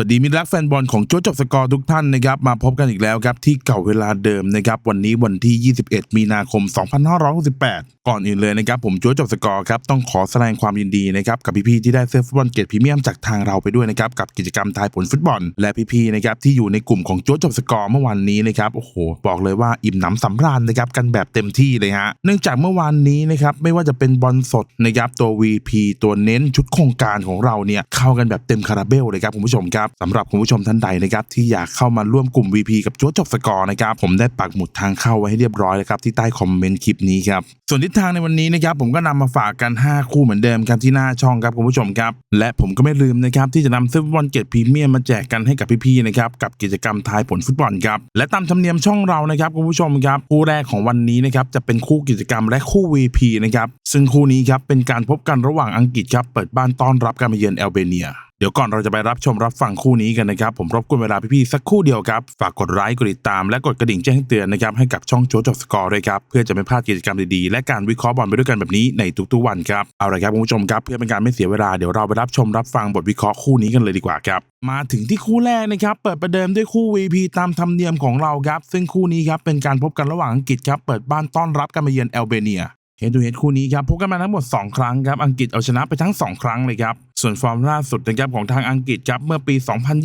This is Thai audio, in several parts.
วัสดีมิตรรักแฟนบอลของโจ๊จบสกอร์ทุกท่านนะครับมาพบกันอีกแล้วครับที่เก่าเวลาเดิมนะครับวันนี้วันที่ 21 มีนาคม 2568 ก่อนอื่นเลยนะครับผมโจ๊จบสกอร์ครับต้องขอแสดงความยินดีนะครับกับพี่ๆที่ได้เสื้อฟุตบอลเกรดพรีเมียมจากทางเราไปด้วยนะครับกับกิจกรรมทายผลฟุตบอล และพี่ๆนะครับที่อยู่ในกลุ่มของโจ๊จบสกอร์เมื่อวานนี้นะครับโอ้โหบอกเลยว่าอิ่มหนำสำราญนะครับกันแบบเต็มที่เลยฮะเนื่องจากเมื่อวานนี้นะครับไม่ว่าจะเป็นบอลสดนะครับตัว VP ตัวเน้นชุดโครงการของเราเนี่ยเข้ากันแบบเต็มคาราเบลเลยครับคุณผู้ชมครับสำหรับคุณผู้ชมท่านใดนะครับที่อยากเข้ามาร่วมกลุ่ม VP กับโจ๊กจบสกอร์นะครับผมได้ปักหมุดทางเข้าไว้ให้เรียบร้อยแล้วครับที่ใต้คอมเมนต์คลิปนี้ครับส่วนทิศทางในวันนี้นะครับผมก็นำมาฝากกัน 5 คู่เหมือนเดิมครับที่หน้าช่องครับคุณผู้ชมครับและผมก็ไม่ลืมนะครับที่จะนำเสื้อฟุตบอลเกรดพรีเมียมมาแจกกันให้กับพี่ๆนะครับกับกิจกรรมทายผลฟุตบอลครับและตามธรรมเนียมช่องเรานะครับคุณผู้ชมครับคู่แรกของวันนี้นะครับจะเป็นคู่กิจกรรมและคู่ VP นะครับซึ่งคู่นี้ครับเป็นการพบกันระหว่างอังกฤษครับเปิดบ้านต้อนรับการมาเยือนแอลเบเนีย เดี๋ยวก่อนเราจะไปรับชมรับฟังคู่นี้กันนะครับ ผมรบกวนเวลาพี่ๆสักคู่เดียวครับ ฝากกดไลค์กดติดตามและกดกระดิ่งแจ้งเตือนนะครับให้กับช่องโจ๊กจบสกอร์ด้วยครับเพื่อจะไม่พลาดกิจกรรมดีๆและการวิเคราะห์บอลไปด้วยกันแบบนี้ในทุกๆวันครับเอาละครับคุณผู้ชมครับ เพื่อเป็นการไม่เสียเวลาเดี๋ยวเราไปรับชมรับฟังบทวิเคราะห์คู่นี้กันเลยดีกว่าครับมาถึงที่คู่แรกนะครับเปิดประเดิมด้วยคู่ VP ตามธรรมเนียมของเราครับซึ่งคู่นี้ครับเป็นการพบกันระหว่างอังกฤษครับเปิดบ้านต้อนรับการมาเยือนแอลเบเนียเฮดทูเฮดคู่นี้ครับพบกันมาทั้งหมด 2 ครั้งครับอังกฤษเอาชนะไปทั้ง 2 ครั้งเลยครับ ส่วนฟอร์มล่าสุดนะครับของทางอังกฤษครับเมื่อปี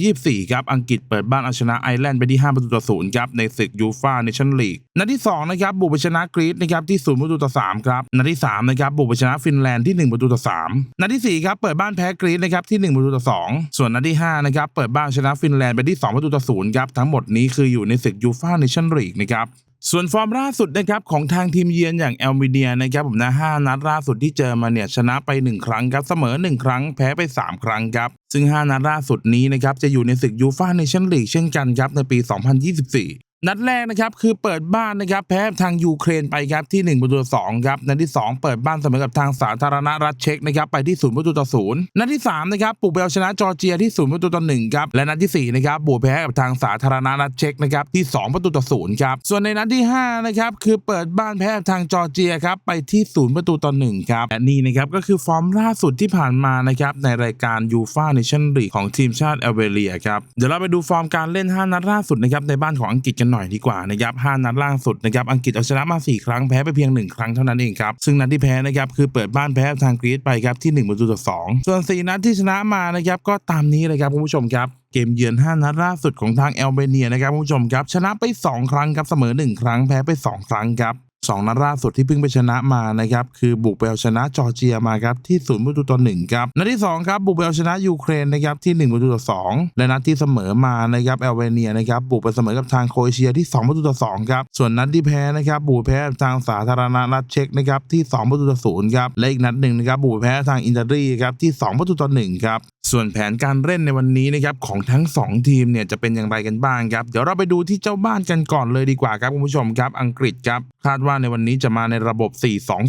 2024 ครับอังกฤษเปิดบ้านเอาชนะไอร์แลนด์ไปที่ 5 ประตูต่อศูนย์ครับในศึกยูฟ่าเนชั่นลีกนัดที่2นะครับบุกไปชนะกรีซนะครับที่ 0 ประตูต่อ3ครับนัดที่3นะครับบุกไปชนะฟินแลนด์ที่ 1 ประตูต่อ3นัดที่4ครับเปิดบ้านแพ้กรีซนะครับที่ 1 ประตูต่อ2ส่วนนัดที่5นะครับเปิดบ้านชนะฟินแลนด์ไปที่ 2 ประตูต่อ0ครับทั้งหมดนี้คืออยู่ในศึกยูฟ่าเนชั่นลีกนะครับ ส่วนฟอร์มล่าสุดนะครับของทางทีมเยือนอย่างแอลมิเดียนะครับผมนะห้านัดล่าสุดที่เจอมาเนี่ยชนะไป 1 ครั้งครับเสมอ 1 ครั้งแพ้ไป 3 ครั้งครับ ซึ่ง 5 นัดล่าสุดนี้นะครับจะอยู่ในศึกยูฟ่าในชั้นลีกเช่นกันครับในปี 2024 นัดแรกนะครับคือเปิดบ้านนะครับแพ้ทางยูเครนไปครับที่1ประตูต่อสองครับนัดที่ 2 เปิดบ้านเสมอกับทางสาธารณรัฐเช็กนะครับไปที่0ประตูต่อศูนย์นัดที่3นะครับบุกไปเอาชนะจอร์เจียที่0ประตูต่อหนึ่งครับและนัดที่4นะครับบุกแพ้กับทางสาธารณรัฐเช็กนะครับที่ 2 ประตูต่อศูนย์ครับส่วนในนัดที่5นะครับคือเปิดบ้านแพ้กับทางจอร์เจียครับไปที่0ประตูต่อหนึ่งครับและนี่นะครับก็คือฟอร์มล่าสุดที่ผ่านมานะครับในรายการยูฟ่าเนชั่นลีกของทีมชาติแอลเบเรียครับเดี๋ยวเราไปดูฟอร์มการเล่น 5 นัดล่าสุดนะครับในบ้านของอังกฤษกันหน่อยดีกว่านะครับ5นัดล่าสุดนะครับอังกฤษเอาชนะมา 4 ครั้งแพ้ไปเพียง 1 ครั้งเท่านั้นเองครับซึ่งนัดที่แพ้นะครับคือเปิดบ้านแพ้ทางกรีซไปครับที่1ประตูต่อ2ส่วน 4 นัดที่ชนะมานะครับก็ตามนี้เลยครับคุณผู้ชมครับเกมเยือน 5 นัดล่าสุดของทางแอลเบเนียนะครับคุณผู้ชมครับชนะไป 2 ครั้งครับเสมอ 1 ครั้งแพ้ไป 2 ครั้งครับ สองนัดล่าสุดที่เพิ่งไปชนะมานะครับคือบุกไปเอาชนะจอร์เจียมาครับที่ศูนย์ประตูต่อหนึ่งครับนัดที่สองครับบุกไปเอาชนะยูเครนนะครับที่หนึ่งประตูต่อสองและนัดที่เสมอมานะครับแอลเบเนียนะครับบุกไปเสมอกับทางโครเอเชียที่สองประตูต่อสองครับส่วนนัดที่แพ้นะครับบุกแพ้ทางสาธารณรัฐเช็กนะครับที่สองประตูต่อศูนย์ครับและอีกนัดหนึ่งนะครับบุกแพ้ทางอินเตอรีครับที่สองประตูต่อหนึ่งครับส่วนแผนการเล่นในวันนี้นะครับของทั้ง 2 ทีมเนี่ยจะเป็นอย่างไรกันบ้างครับเดี๋ยวเราไปดูที่เจ้าบ้านกันก่อนเลยดีกว่าครับคุณผู้ชมครับอังกฤษครับคาดว่าในวันนี้จะมาในระบบ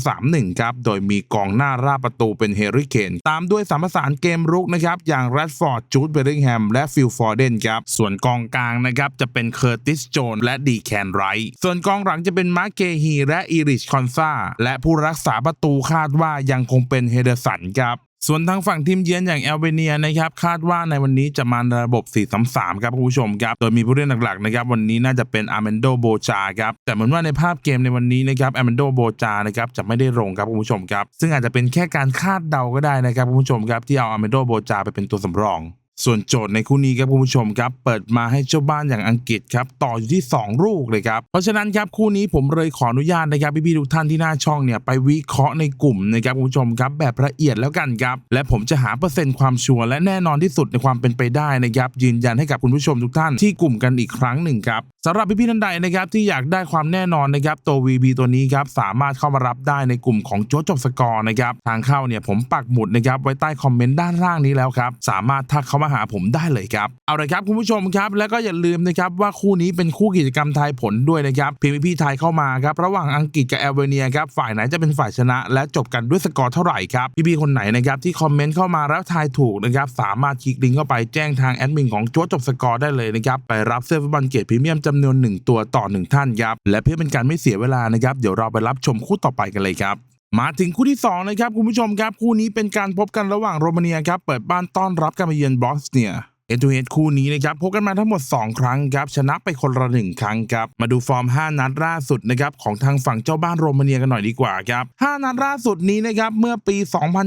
4-2-3-1 ครับ โดยมีกองหน้าราประตูเป็นเฮริเคน ตามด้วยสามรสานเกมรุกนะครับ อย่างแรดฟอร์ด จูดเบริงแฮม และฟิลฟอร์เดนครับ ส่วนกองกลางนะครับ จะเป็นเคอร์ติสโจนและดีแคนไรท์ส่วนกองหลังจะเป็นมาร์เกฮีและอีริชคอนซาและผู้รักษาประตูคาดว่ายังคงเป็นเฮเดอร์สันครับ ส่วนทางฝั่งทีมเยือนอย่างแอลเบเนียนะครับคาดว่าในวันนี้จะมาในระบบ 4-3-3 ครับคุณผู้ชมครับ โดยมีผู้เล่นหลักๆนะครับวันนี้น่าจะเป็นอาร์เมนโดโบจาครับ แต่เหมือนว่าในภาพเกมในวันนี้นะครับอาร์เมนโดโบจานะครับจะไม่ได้ลงครับคุณผู้ชมครับ ซึ่งอาจจะเป็นแค่การคาดเดาก็ได้นะครับคุณผู้ชมครับที่เอาอาร์เมนโดโบจาไปเป็นตัวสำรอง ส่วนโจทย์ในคู่นี้ครับคุณผู้ชมครับ เปิดมาให้เจ้าบ้านอย่างอังกฤษครับต่ออยู่ที่ 2 ลูกเลยครับ เพราะฉะนั้นครับคู่นี้ผมเลยขออนุญาตนะครับพี่ๆทุกท่านที่หน้าช่องเนี่ยไปวิเคราะห์ในกลุ่มนะครับคุณผู้ชมครับแบบละเอียดแล้วกันครับ และผมจะหาเปอร์เซ็นต์ความชัวร์และแน่นอนที่สุดในความเป็นไปได้นะครับยืนยันให้กับคุณผู้ชมทุกท่านที่กลุ่มกันอีกครั้งหนึ่งครับสำหรับพี่ๆท่านใดนะครับที่อยากได้ความแน่นอนนะครับตัว VB ตัวนี้ครับสามารถเข้ามารับได้ในกลุ่มของโจ๊จบสกอร์นะครับทางเข้าเนี่ยผมปักหมุดนะครับไว้ใต้คอมเมนต์ด้านล่างนี้แล้วครับสามารถทักเข้ามาหาผมได้เลยครับ เอาเลยครับคุณผู้ชมครับ แล้วก็อย่าลืมนะครับว่าคู่นี้เป็นคู่กิจกรรมทายผลด้วยนะครับพียงพี่ๆทายเข้ามาครับระหว่างอังกฤษกับแอลเบเนียครับฝ่ายไหนจะเป็นฝ่ายชนะ และจบกันด้วยสกอร์เท่าไหร่ครับพี่ๆคนไหนนะครับที่คอมเมนต์เข้ามาแล้วทายถูกนะครับสามารถคลิกลิงก์เข้าไปแจ้งทางแอดมินของโจ๊จบสกอร์ได้เลยนะครับไปรับเสื้อฟุตบอลเกรดพรีเมียมจำนวนหนึ่งตัวต่อหนึ่งท่านครับและเพื่อเป็นการไม่เสียเวลานะครับเดี๋ยวเราไปรับชมคู่ต่อไปกันเลยครับ มาถึงคู่ที่2นะครับคุณผู้ชมครับ คู่นี้เป็นการพบกันระหว่างโรมาเนียครับเปิดบ้านต้อนรับการมาเยือนบอสเนีย เอ็นทูเฮดคู่นี้นะครับพบกันมาทั้งหมด 2 ครั้งครับชนะไปคนละหนึ่งครั้งครับมาดูฟอร์ม 5 นัดล่าสุดนะครับของทางฝั่งเจ้าบ้านโรมาเนียกันหน่อยดีกว่าครับ5นัดล่าสุดนี้นะครับเมื่อปี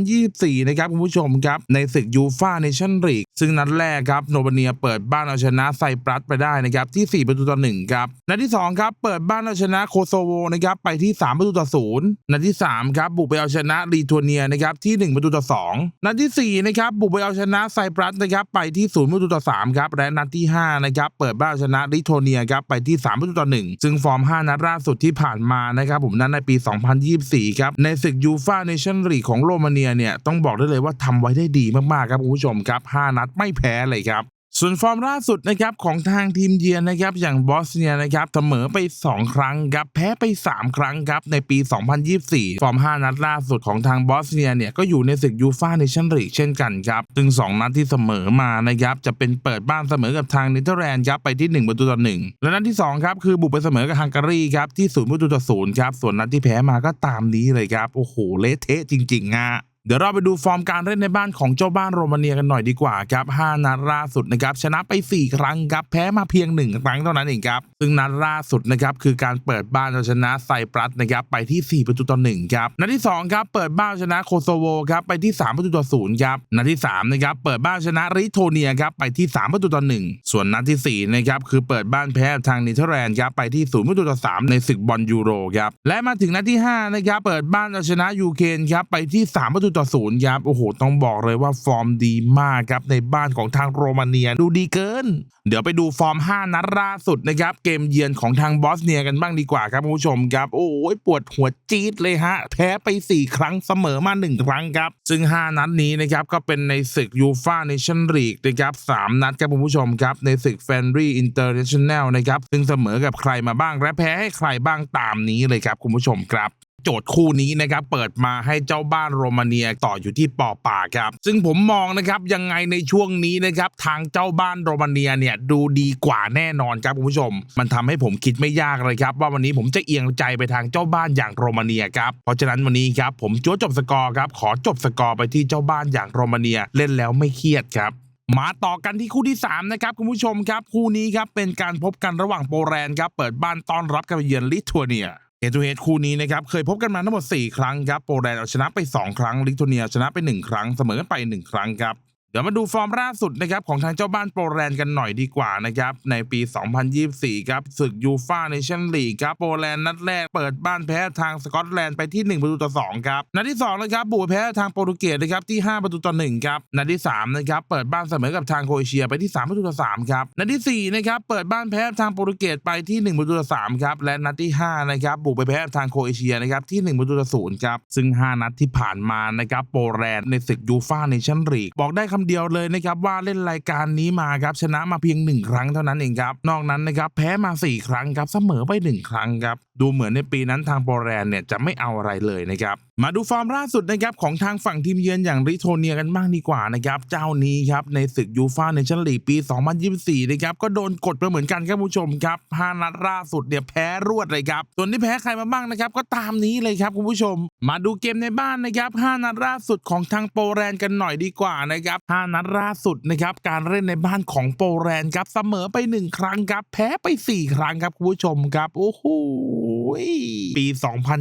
2024 นะครับคุณผู้ชมครับในศึกยูฟ่าเนชั่นลีกซึ่งนัดแรกครับโรมาเนียเปิดบ้านเอาชนะไซปรัสไปได้นะครับที่ 4 ประตูต่อ1ครับนัดที่2ครับเปิดบ้านเอาชนะโคโซโวนะครับไปที่ 3 ประตูต่อ0นัดที่3ครับบุกไปเอาชนะลีทัวเนียนะครับที่ 1 ประตูต่อ2นัดทีสี่4นะครับบุกไปเอาชนะไซปรัสนะครับไปที่0ประตูต่อ3ครับและนัดที่5นะครับเปิดบ้านชนะลิทัวเนียครับไปที่ 3 ประตูต่อ 1 ซึ่งฟอร์ม 5 นัดล่าสุดที่ผ่านมานะครับผมนั้นในปี 2024 ครับในศึกยูฟ่าเนชั่นลีกของโรมาเนียเนี่ยต้องบอกได้เลยว่าทำไว้ได้ดีมากๆครับคุณผู้ชมครับ 5 นัดไม่แพ้เลยครับ ส่วนฟอร์มล่าสุดนะครับของทางทีมเยือนนะครับอย่างบอสเนียนะครับเสมอไป 2 ครั้งครับแพ้ไป 3 ครั้งครับในปี 2024 ฟอร์ม 5 นัดล่าสุดของทางบอสเนียเนี่ยก็อยู่ในศึกยูฟ่าเนชั่นลีกเช่นกันครับซึ่ง 2 นัดที่เสมอมานะครับจะเป็นเปิดบ้านเสมอกับทางเนเธอร์แลนด์ครับไปที่ 1 ประตูต่อ 1 และนัดที่2ครับคือบุกไปเสมอกับฮังการีครับที่ 0 ประตูต่อ 0 ครับส่วนนัดที่แพ้มาก็ตามนี้เลยครับโอ้โหเละเทะจริงๆฮะ เดี๋ยวเราไปดูฟอร์มการเล่นในบ้านของเจ้าบ้านโรมาเนียกันหน่อยดีกว่าครับ 5 นัดล่าสุดนะครับชนะไป 4 ครั้งครับแพ้มาเพียง 1 ครั้งเท่านั้นเองครับ ซึ่งนัดล่าสุดนะครับคือการเปิดบ้านเอาชนะไซปรัสนะครับไปที่ 4 ประตูต่อ1ครับนัดที่2ครับเปิดบ้านเอาชนะโคโซโวครับไปที่ 3 ประตูต่อ0ครับนัดที่3นะครับเปิดบ้านเอาชนะริโทเนียครับไปที่ 3 ประตูต่อ1ส่วนนัดทีสี่4นะครับคือเปิดบ้านแพ้ทางเนเธอร์แลนด์ครับไปที่ 0 ประตูต่อ3ในศึกบอลยูโรครับและมาถึงนัดที่5นะครับเปิดบ้านเอาชนะยูเครนครับไปที่ 3 ประตูต่อ0ครับโอ้โห ต้องบอกเลยว่าฟอร์มดีมากครับ ในบ้านของทางโรมาเนียดูดีเกิน เดี๋ยวไปดูฟอร์ม 5 นัดล่าสุดนะครับ เกมเยือนของทางบอสเนียกันบ้างดีกว่าครับคุณผู้ชมครับ โอ้ยปวดหัวจี๊ดเลยฮะ แพ้ไป 4 ครั้งเสมอมา 1 ครั้งครับ ซึ่ง 5 นัดนี้นะครับก็เป็นในศึกยูฟ่าเนชั่นลีกนะครับ3นัดครับคุณผู้ชมครับในศึกแฟนรีอินเตอร์เนชั่นแนลนะครับซึ่งเสมอกับใครมาบ้างและแพ้ให้ใครบ้างตามนี้เลยครับคุณผู้ชมครับ โจทย์คู่นี้นะครับเปิดมาให้เจ้าบ้านโรมาเนียต่ออยู่ที่ปอป่าครับ ซึ่งผมมองนะครับยังไงในช่วงนี้นะครับทางเจ้าบ้านโรมาเนียเนี่ยดูดีกว่าแน่นอนครับคุณผู้ชม มันทำให้ผมคิดไม่ยากเลยครับ ว่าวันนี้ผมจะเอียงใจไปทางเจ้าบ้านอย่างโรมาเนียครับเพราะฉะนั้นวันนี้ครับผมจัวจบสกอร์ครับขอจบสกอร์ไปที่เจ้าบ้านอย่างโรมาเนียเล่นแล้วไม่เครียดครับมาต่อกันที่คู่ที่ 3 นะครับ คุณผู้ชมครับ คู่นี้ครับเป็นการพบกันระหว่างโปแลนด์ครับเปิดบ้านต้อนรับการเยือนลิทัวเนีย เฮดทูเฮดคู่นี้นะครับเคยพบกันมาทั้งหมด 4 ครั้งครับโปแลนด์เอาชนะไป 2 ครั้งลิทัวเนียชนะไป 1 ครั้งเสมอกันไป 1 ครั้งครับ ดี๋ยวมาดูฟอร์มล่าสุดนะครับของทางเจ้าบ้านโปแลนด์กันหน่อยดีกว่านะครับในปี 2024 ครับศึกยูฟ่าเนชั่นลีกครับโปแลนด์นัดแรกเปิดบ้านแพ้ทางสกอตแลนด์ไปที่ 1 ประตูต่อ 2 ครับ นัดที่ 2 นะครับบุกไปแพ้ทางโปรตุเกสนะครับที่ 5 ประตูต่อ 1 ครับ นัดที่ 3 นะครับเปิดบ้านเสมอกับทางโครเอเชียไปที่ 3 ประตูต่อ 3 ครับ นัดทีสี่ 4 นะครับเปิดบ้านแพ้ทางโปรตุเกสไปที่ 1 ประตูต่อ 3 ครับ และนัดที่ 5 นะครับบุกไปแพ้ทางโครเอเชียนะครับที่ 1 ประตูต่อ 0 ครับ ซึ่ง 5 นัดที่ผ่านมานะครับโปแลนด์ในศึกยูฟ่าเนชั่นลีกบอกได้คำเดียวเลยนะครับว่าเล่นรายการนี้มาครับชนะมาเพียง 1 ครั้งเท่านั้นเองครับนอกนั้นนะครับแพ้มา 4 ครั้งครับเสมอไป 1 ครั้งครับดูเหมือนในปีนั้นทางโปรแลนด์เนี่ยจะไม่เอาอะไรเลยนะครับ มาดูฟอร์มล่าสุดนะครับของทางฝั่งทีมเยือนอย่างริโทเนียกันบ้างดีกว่านะครับเจ้านี้ครับในศึกยูฟ่าเนชั่นลีกปี 2024 นะครับก็โดนกดไปเหมือนกันครับผู้ชมครับ5นัดล่าสุดเนี่ยแพ้รวดเลยครับส่วนที่แพ้ใครมาบ้างนะครับก็ตามนี้เลยครับคุณผู้ชม มาดูเกมในบ้านนะครับ5นัดล่าสุดของทางโปแลนด์กันหน่อยดีกว่านะครับ5นัดล่าสุดนะครับการเล่นในบ้านของโปแลนด์ครับเสมอไป 1 ครั้งครับแพ้ไป 4 ครั้งครับคุณผู้ชมครับโอ้โหปี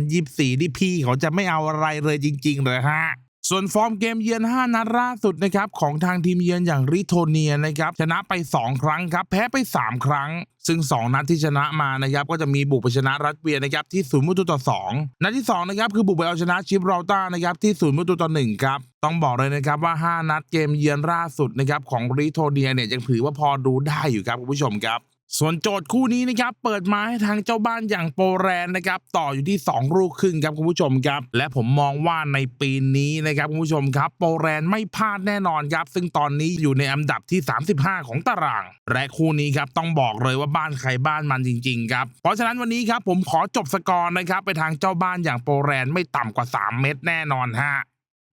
2024ที่พี่เขาจะไม่เอาอะไรเลยจริงๆเลยฮะส่วนฟอร์มเกมเยือน 5 นัดล่าสุดนะครับของทางทีมเยือนอย่างริโทเนียนะครับชนะไป 2 ครั้งครับแพ้ไป 3 ครั้ง ซึ่ง 2 นัดที่ชนะมานะครับก็จะมีบุกไปชนะรัสเซียนะครับที่0ประตูต่อ 2 นัดที่ 2 นะครับคือบุกไปเอาชนะชิบรอลตาร์นะครับที่0ประตูต่อ 1 ครับ ต้องบอกเลยนะครับว่า 5 นัดเกมเยือนล่าสุดนะครับของริโทเนียเนี่ยยังถือว่าพอดูได้อยู่ครับคุณผู้ชมครับ ส่วนโจทย์คู่นี้นะครับเปิดมาให้ทางเจ้าบ้านอย่างโปแลนด์นะครับต่ออยู่ที่ 2 ลูกครึ่งครับคุณผู้ชมครับ และผมมองว่าในปีนี้นะครับคุณผู้ชมครับ โปแลนด์ไม่พลาดแน่นอนครับ ซึ่งตอนนี้อยู่ในอันดับที่ 35 ของตาราง และคู่นี้ครับต้องบอกเลยว่าบ้านใครบ้านมันจริงๆครับเพราะฉะนั้นวันนี้ครับผมขอจบสกอร์นะครับไปทางเจ้าบ้านอย่างโปแลนด์ไม่ต่ำกว่า 3 เม็ดแน่นอนฮะ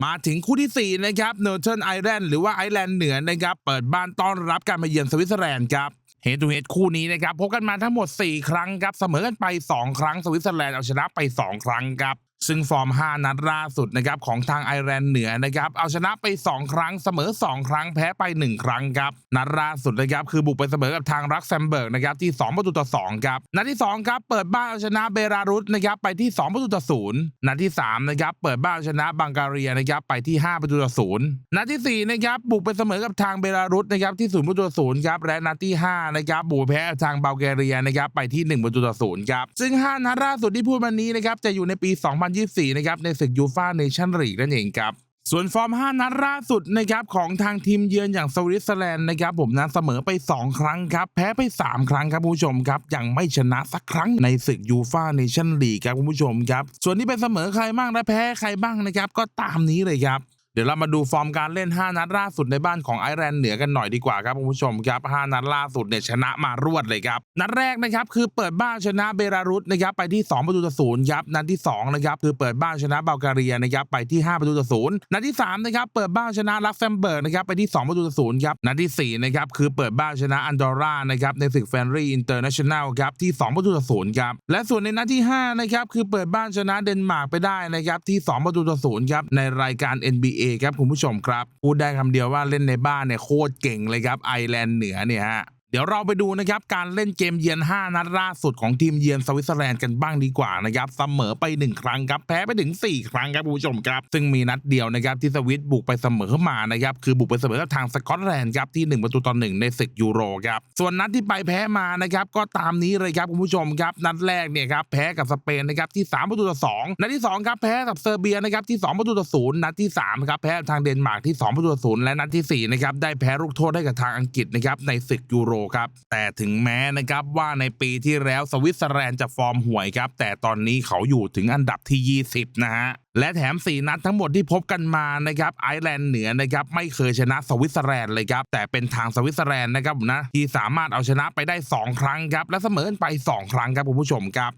มาถึงคู่ที่ 4 นะครับเนอร์เทิร์นไอแลนด์หรือว่าไอแลนด์เหนือนะครับเปิดบ้านต้อนรับการมาเยือนสวิตเซอร์แลนด์ครับ เฮดทูเฮดคู่นี้นะครับพบกันมาทั้งหมด 4 ครั้งครับเสมอกันไป 2 ครั้งสวิตเซอร์แลนด์เอาชนะไป 2 ครั้งครับ ซึ่งฟอร์ม 5 นัดล่าสุดนะครับของทางไอร์แลนด์เหนือนะครับเอาชนะไป 2 ครั้งเสมอ 2 ครั้งแพ้ไป 1 ครั้งครับนัดล่าสุดนะครับคือบุกไปเสมอกับทางรักแซมเบิร์กนะครับที่ 2 ประตูต่อ 2 ครับนัดที่ 2 ครับเปิดบ้านเอาชนะเบลารุสนะครับไปที่ 2 ประตูต่อ 0 นัดที่ 3 นะครับเปิดบ้านเอาชนะบังการีนะครับไปที่ 5 ประตูต่อ 0 นัดทีสี่4 นะครับบุกไปเสมอกับทางเบลารุสนะครับที่ 0 ประตูต่อ 0 ครับและนัดที่ 5 นะครับบุกแพ้ทางบัลแกเรียนะครับไปที่ 1 ประตูต่อ 0 ครับซึ่ง 5 นัดล่าสุดที่พูดมานี้นะครับจะอยู่ในปี2024 นะครับในศึกยูฟ่าเนชั่นลีกนั่นเองครับส่วนฟอร์ม 5 นัดล่าสุดนะครับของทางทีมเยือนอย่างสวิตเซอร์แลนด์นะครับผมนั้นเสมอไป 2 ครั้งครับ แพ้ไป 3 ครั้งครับผู้ชมครับ ยังไม่ชนะสักครั้งในศึกยูฟ่าเนชั่นลีกครับคุณผู้ชมครับ ส่วนที่เป็นเสมอใครบ้างและแพ้ใครบ้างนะครับ ก็ตามนี้เลยครับ เดี๋ยวเรามาดูฟอร์มการเล่น 5 นัดล่าสุดในบ้านของไอร์แลนด์เหนือกันหน่อยดีกว่าครับคุณผู้ชมครับ 5 นัดล่าสุดเนี่ยชนะมารวดเลยครับ นัดแรกนะครับคือเปิดบ้านชนะเบลารุสนะครับไปที่ 2 ประตูต่อศูนย์ครับนัดที่2นะครับคือเปิดบ้านชนะบัลแกเรียนะครับไปที่ 5 ประตูต่อศูนย์นัดที่3นะครับเปิดบ้านชนะลักเซมเบิร์กนะครับไปที่ 2 ประตูต่อศูนย์ครับนัดที่4นะครับคือเปิดบ้านชนะอันดอร่านะครับในศึกแฟนรีอินเตอร์เนชั่นแนลครับที่ 2 ประตูต่อศูนย์ครับและส่วนในนัดที่5นะครับคือเปิดบ้านชนะเดนมาร์กไปได้นะครับที่ 2 ประตูต่อศูนย์ครับในรายการ NBA ครับคุณผู้ชมครับ พูดได้คำเดียวว่าเล่นในบ้านเนี่ยโคตรเก่งเลยครับไอร์แลนด์เหนือเนี่ยฮะ เดี๋ยวเราไปดูนะครับการเล่นเกมเยือน 5 นัดล่าสุดของทีมเยือนสวิตเซอร์แลนด์กันบ้างดีกว่านะครับเสมอไป 1 ครั้งครับแพ้ไปถึง 4 ครั้งครับคุณผู้ชมครับ ซึ่งมีนัดเดียวนะครับที่สวิตบุกไปเสมอมานะครับคือบุกไปเสมอกับทางสกอตแลนด์ครับที่ 1 ประตูต่อ1ในศึกยูโรครับส่วนนัดที่ไปแพ้มานะครับก็ตามนี้เลยครับคุณผู้ชมครับนัดแรกเนี่ยครับแพ้กับสเปนนะครับที่ 3 ประตูต่อ2นัดที่2ครับแพ้กับเซอร์เบียนะครับที่ 2 ประตูต่อ0นัดที่3ครับแพ้ทางเดนมาร์กที่ 2 ประตูต่อ0และนัดทีสี่4นะครับได้แพ้ลูกโทษให้กับทางอังกฤษนะครับในศึกยูโรครับ แต่ถึงแม้นะครับว่าในปีที่แล้วสวิตเซอร์แลนด์จะฟอร์มห่วยครับ แต่ตอนนี้เขาอยู่ถึงอันดับที่ 20 นะฮะและแถม 4 นัดทั้งหมดที่พบกันมานะครับไอร์แลนด์เหนือนะครับไม่เคยชนะสวิตเซอร์แลนด์เลยครับแต่เป็นทางสวิตเซอร์แลนด์นะครับนะที่สามารถเอาชนะไปได้ 2 ครั้งครับและเสมอนไป 2 ครั้งครับคุณผู้ชมครับ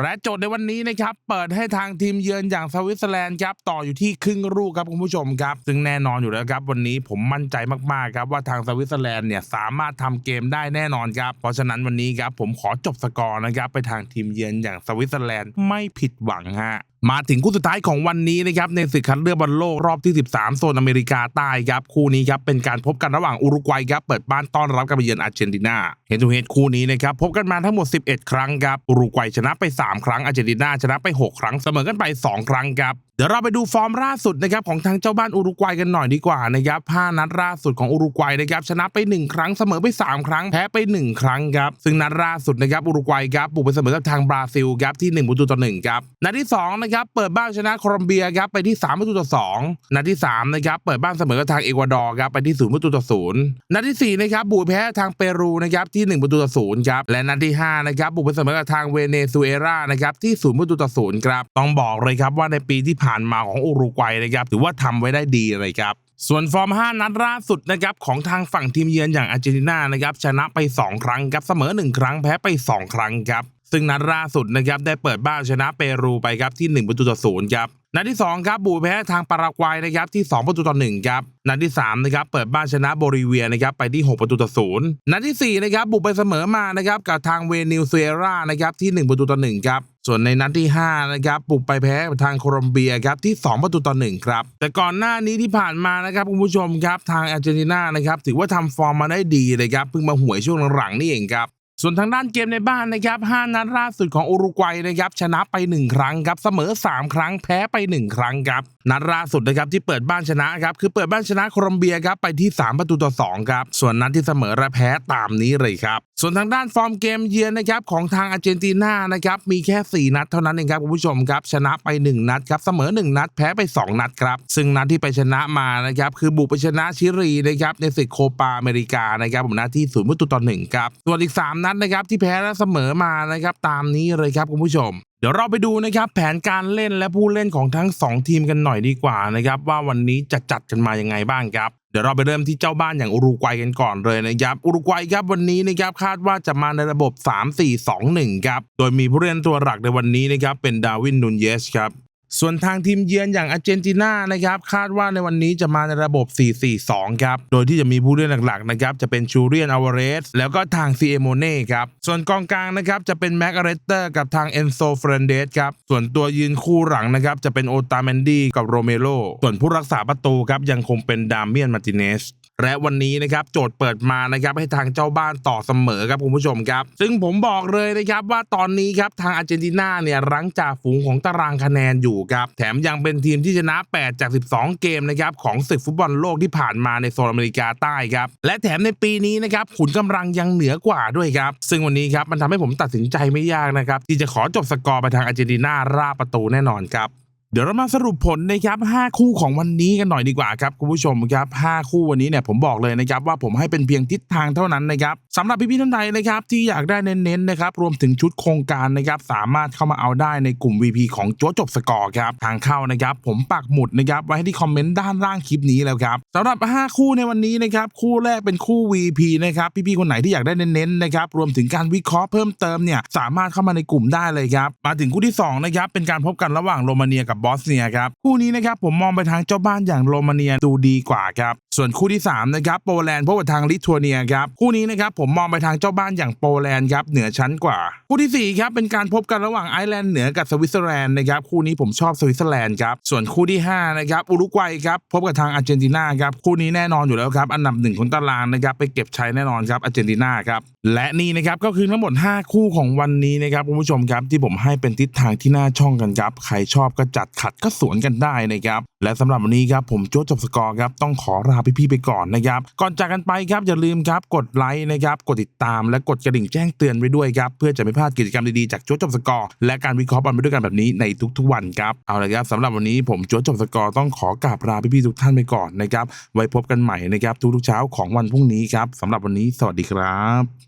และโจทย์ในวันนี้นะครับ เปิดให้ทางทีมเยือนอย่างสวิตเซอร์แลนด์ครับต่ออยู่ที่ครึ่งลูกครับคุณผู้ชมครับ ซึ่งแน่นอนอยู่แล้วครับ วันนี้ผมมั่นใจมากๆครับว่าทางสวิตเซอร์แลนด์เนี่ยสามารถทำเกมได้แน่นอนครับ เพราะฉะนั้นวันนี้ครับผมขอจบสกอร์นะครับไปทางทีมเยือนอย่างสวิตเซอร์แลนด์ไม่ผิดหวังฮะ มาถึงคู่สุดท้ายของวันนี้นะครับในศึกคัดเลือกบอลโลกรอบที่ 13 โซนอเมริกาใต้ครับคู่นี้ครับเป็นการพบกันระหว่างอุรุกวัยครับเปิดบ้านต้อนรับการไปเยือนอาร์เจนตินาเฮดทูเฮดคู่นี้นะครับพบกันมาทั้งหมด 11 ครั้งครับอุรุกวัยชนะไป 3 ครั้งอาร์เจนตินาชนะไป 6 ครั้งเสมอกันไป 2 ครั้งครับเดี๋ยวเราไปดูฟอร์มล่าสุดนะครับของทางเจ้าบ้านอุรุกวัยกันหน่อยดีกว่านะครับ5นัดล่าสุดของอุรุกวัยนะครับชนะไป 1 ครั้งเสมอไป 3 ครั้งแพ้ไป 1 ครั้งครับซึ่งนัดล่าสุดนะครับอุรุกวัยครับบุกไปเสมอกับทางบราซิลครับที่1ประตูต่อ1ครับนัดที่สองนะครับเปิดบ้านชนะโคลอมเบียครับไปที่3ประตูต่อ2นัดที่3นะครับเปิดบ้านเสมอกับทางเอกวาดอร์ครับไปที่0ประตูต่อ0นัดที่4นะครับบุกแพ้ทางเปรูนะครับที่ 1 ประตูต่อ0ครับและนัดที่5นะครับบุกไปเสมอกับทางเวเนซุเอลานะครับที่0ประตูต่อ0ครับต้องบอกเลยครับว่าในปีที่ผ่านมาของอุรุกวัยนะครับถือว่าทำไว้ได้ดีเลยครับส่วนฟอร์ม 5 นัดล่าสุดนะครับของทางฝั่งทีมเยือนอย่างอาร์เจนตินานะครับชนะไป 2 ครั้งครับเสมอ 1 ครั้งแพ้ไป 2 ครั้งครับ ซึ่งนัดล่าสุดนะครับได้เปิดบ้านชนะเปรูไปครับที่1ประตูต่อศูนย์ครับนัดที่2ครับบูแพ้ทางปารากวัยนะครับที่ 2 ประตูต่อ1ครับนัดที่3นะครับเปิดบ้านชนะโบริเวียนะครับไปที่ 6 ประตูต่อศูนย์นัดที่4นะครับบุกไปเสมอมานะครับกับทางเวนิซุเอลานะครับที่ 1 ประตูต่อ1ครับส่วนในนัดที่5นะครับบุกไปแพ้ทางโคลอมเบียครับที่ 2 ประตูต่อ1ครับแต่ก่อนหน้านี้ที่ผ่านมานะครับคุณผู้ชมครับทางอาร์เจนตินานะครับถือว่าทำฟอร์มมาได้ดีเลยครับเพิ่งมาหวยช่วงหลังๆนี่เองครับ ส่วนทางด้านเกมในบ้านนะครับ5นัดล่าสุดของอุรุกวัยนะครับชนะไป 1 ครั้งครับเสมอ 3 ครั้งแพ้ไป 1 ครั้งครับ นัดล่าสุดนะครับที่เปิดบ้านชนะครับคือเปิดบ้านชนะโคลอมเบียครับไปที่ 3 ประตูต่อ2ครับส่วนนัดที่เสมอและแพ้ตามนี้เลยครับส่วนทางด้านฟอร์มเกมเยือนนะครับของทางอาร์เจนตินานะครับมีแค่ 4 นัดเท่านั้นเองครับคุณผู้ชมครับชนะไป 1 นัดครับเสมอ 1 นัดแพ้ไป 2 นัดครับซึ่งนัดที่ไปชนะมานะครับคือบุกไปชนะชิลีนะครับในศึกโคปาอเมริกานะครับผมนัดที่ศูนย์ประตูต่อหนึ่งครับส่วนอีก 3 นัดนะครับที่แพ้และเสมอมานะครับตามนี้เลยครับคุณผู้ชม เดี๋ยวเราไปดูนะครับแผนการเล่นและผู้เล่นของทั้ง 2 ทีมกันหน่อยดีกว่านะครับว่าวันนี้จะจัดกันมายังไงบ้างครับเดี๋ยวเราไปเริ่มที่เจ้าบ้านอย่างอุรุกวัยกันก่อนเลยนะครับอุรุกวัยครับวันนี้นะครับคาดว่าจะมาในระบบ 3-4-2-1 ครับโดยมีผู้เล่นตัวหลักในวันนี้นะครับเป็นดาวินนูนเยสครับ ส่วนทางทีมเยือนอย่างอาร์เจนตินานะครับคาดว่าในวันนี้จะมาในระบบ 4-4-2 ครับ โดยที่จะมีผู้เล่นหลักๆนะครับจะเป็นชูเรียนอวาเรส แล้วก็ทางซีเอโมเน่ครับ ส่วนกองกลางนะครับจะเป็นแม็กอเรสเตอร์กับทางเอนโซเฟรนเดสครับ ส่วนตัวยืนคู่หลังนะครับจะเป็นโอตาเมนดีกับโรเมโรส่วนผู้รักษาประตูครับยังคงเป็นดามเมียนมาร์ติเนส และวันนี้นะครับโจทย์เปิดมานะครับให้ทางเจ้าบ้านต่อเสมอครับคุณผู้ชมครับ ซึ่งผมบอกเลยนะครับว่าตอนนี้ครับทางอาร์เจนตินาเนี่ยรั้งจ่าฝูงของตารางคะแนนอยู่ครับแถมยังเป็นทีมที่ชนะ 8 จาก 12 เกมนะครับของศึกฟุตบอลโลกที่ผ่านมาในโซนอเมริกาใต้ครับและแถมในปีนี้นะครับขุนกำลังยังเหนือกว่าด้วยครับซึ่งวันนี้ครับมันทำให้ผมตัดสินใจไม่ยากนะครับที่จะขอจบสกอร์ไปทางอาร์เจนตินาราประตูแน่นอนครับ เดี๋ยวเรามาสรุปผลนะครับ5คู่ของวันนี้กันหน่อยดีกว่าครับคุณผู้ชมครับ5คู่วันนี้เนี่ยผมบอกเลยนะครับว่าผมให้เป็นเพียงทิศทางเท่านั้นนะครับสำหรับพี่ๆท่านใดนะครับที่อยากได้เน้นๆนะครับรวมถึงชุดโครงการนะครับสามารถเข้ามาเอาได้ในกลุ่ม VP ของโจ๊จบสกอร์ครับทางเข้านะครับผมปักหมุดนะครับไว้ให้ที่คอมเมนต์ด้านล่างคลิปนี้แล้วครับสำหรับ 5 คู่ในวันนี้นะครับคู่แรกเป็นคู่ VP นะครับพี่ๆคนไหนที่อยากได้เน้นๆนะครับรวมถึงการวิเคราะห์เพิ่มเติมเนี่ยสามารถเข้ามาในกลุ่มได้เลยครับมาถึงคู่ที่สองนะครับเป็นการพบกันระหว่างโรมาเนียกับบอสเนียครับคู่นี้นะครับผมมองไปทางเจ้าบ้านอย่างโรมาเนียดูดีกว่าครับส่วนคู่ที่สามนะครับโปแลนด์พบกับทางลิทัวเนียครับคู่นี้นะครับผมมองไปทางเจ้าบ้านอย่างโปแลนด์ครับเหนือชั้นกว่า คู่ที่สี่ครับเป็นการพบกันระหว่างไอร์แลนด์เหนือกับสวิตเซอร์แลนด์นะครับคู่นี้ผมชอบสวิตเซอร์แลนด์ครับส่วนคู่ที่ห้านะครับอุรุกวัยครับพบกับทางอาร์เจนตินาครับคู่นี้แน่นอนอยู่แล้วครับอันดับหนึ่งของตารางนะครับไปเก็บชัยแน่นอนครับอาร์เจนตินาครับและนี่นะครับก็คือทั้งหมด 5 คู่ของวันนี้นะครับคุณผู้ชมครับที่ผมให้เป็นทิศทางที่น้าช่องกันครับใครชอบก็จัดขัดก็สวนกันได้นะครับ และสำหรับวันนี้ครับผมโจ้จบสกอร์ครับต้องขอลาพี่ๆไปก่อนนะครับ ก่อนจากกันไปครับอย่าลืมครับกดไลค์นะครับกดติดตามและกดกระดิ่งแจ้งเตือนไว้ด้วยครับเพื่อจะไม่พลาดกิจกรรมดีๆจากโจ้จบสกอร์และการวิเคราะห์บอลไปด้วยกันแบบนี้ในทุกๆวันครับเอาละครับสำหรับวันนี้ผมโจ้จบสกอร์ต้องขอกราบลาพี่ๆทุกท่านไปก่อนนะครับไว้พบกันใหม่นะครับทุกๆเช้าของวันพรุ่งนี้ครับสำหรับวันนี้สวัสดีครับ